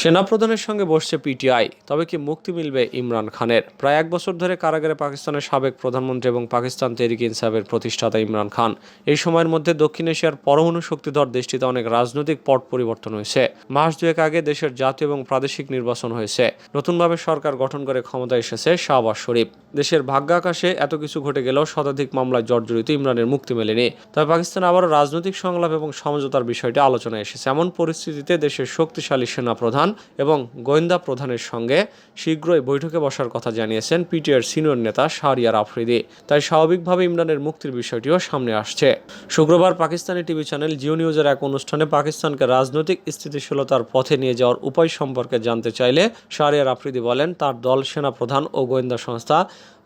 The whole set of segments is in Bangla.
সেনাপ্রধানের সঙ্গে বসছে পিটিআই, তবে কি মুক্তি মিলবে ইমরান খানের? প্রায় এক বছর ধরে কারাগারে পাকিস্তানের সাবেক প্রধানমন্ত্রী এবং পাকিস্তান তেরিক ইনসাফের প্রতিষ্ঠাতা ইমরান খান। এই সময়ের মধ্যে দক্ষিণ এশিয়ার পরমাণু শক্তিধর দেশটিতে অনেক রাজনৈতিক পট পরিবর্তন হয়েছে। মাস দুয়েক আগে দেশের জাতীয় এবং প্রাদেশিক নির্বাচন হয়েছে। নতুনভাবে সরকার গঠন করে ক্ষমতায় এসেছে শাহবাজ শরীফ। দেশের ভাগ্যাকাশে এত কিছু ঘটে গেলেও শতাধিক মামলায় জর্জরিত ইমরানের মুক্তি মেলেনি। তবে পাকিস্তান আবারও রাজনৈতিক সংলাপ এবং সমঝোতার বিষয়টি আলোচনায় এসেছে। এমন পরিস্থিতিতে দেশের শক্তিশালী সেনা প্রধান এবং গোয়েন্দা প্রধানের সঙ্গে শীঘ্রই বৈঠকে বসার কথা জানিয়েছেন পিটিআর সিনিয়র নেতা শাহরিয়ার আফ্রিদি। তাই স্বাভাবিকভাবে ইমরানের মুক্তির বিষয়টিও সামনে আসছে। শুক্রবার পাকিস্তানি টিভি চ্যানেল জিও নিউজের এক অনুষ্ঠানে পাকিস্তানকে রাজনৈতিক স্থিতিশীলতার পথে নিয়ে যাওয়ার উপায় সম্পর্কে জানতে চাইলে শাহরিয়ার আফ্রিদি বলেন, তার দল সেনা প্রধান ও গোয়েন্দা সংস্থা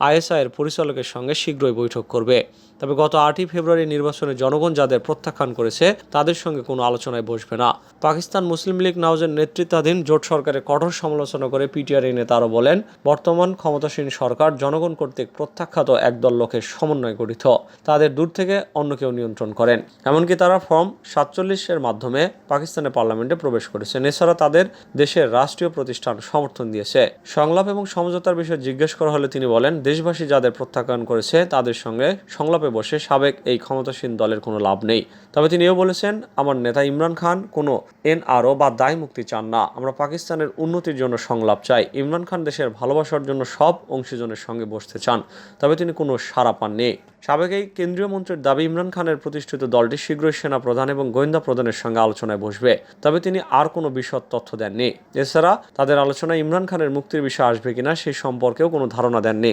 আইএসআই এর পরিচালকের সঙ্গে শীঘ্রই বৈঠক করবে। তবে গত আটই ফেব্রুয়ারি নির্বাচনে জনগণ যাদের প্রত্যাখ্যান করেছে, তাদের সঙ্গে কোনো আলোচনায় বসবে না। পাকিস্তান মুসলিম লীগ নওয়াজের নেতৃত্বাধীন জোট সরকারের কঠোর সমালোচনা করে পিটিআর এই নেতারা বলেন, বর্তমান ক্ষমতাসীন সরকার জনগণ কর্তৃক প্রত্যাখ্যাত একদল লোকের সমন্বয় গঠিত তাদের দূর থেকে অন্য কেউ নিয়ন্ত্রণ করেন। এমনকি তারা ফর্ম সাতচল্লিশের মাধ্যমে পাকিস্তানের পার্লামেন্টে প্রবেশ করেছেন। এছাড়া তাদের দেশের রাষ্ট্রীয় প্রতিষ্ঠান সমর্থন দিয়েছে। সংলাপ এবং সমঝোতার বিষয়ে জিজ্ঞেস করা হলে তিনি বলেন দেশবাসী যাদের প্রত্যাখ্যান করেছে, তাদের সঙ্গে সংলাপে বসে সাবেক এই ক্ষমতাসীন দলের কোনো লাভ নেই। তবে তিনি এও বলেছেন, আমার নেতা ইমরান খান কোনো এনআরও বা দায় মুক্তি চান না। আমরা পাকিস্তানের উন্নতির জন্য সংলাপ চাই। ইমরান খান দেশের ভালোবাসার জন্য সব অংশীজনের সঙ্গে বসতে চান, তবে তিনি কোনো সাড়া পাননি। সাবেক এই কেন্দ্রীয় মন্ত্রীর দাবি, ইমরান খানের প্রতিষ্ঠিত দলটি শীঘ্রই সেনা প্রধান এবং গোয়েন্দা প্রধানের সঙ্গে আলোচনায় বসবে, তবে তিনি আর কোনো বিশদ তথ্য দেননি। এছাড়া তাদের আলোচনায় ইমরান খানের মুক্তির বিষয় আসবে কিনা সেই সম্পর্কেও কোনো ধারণা দেননি।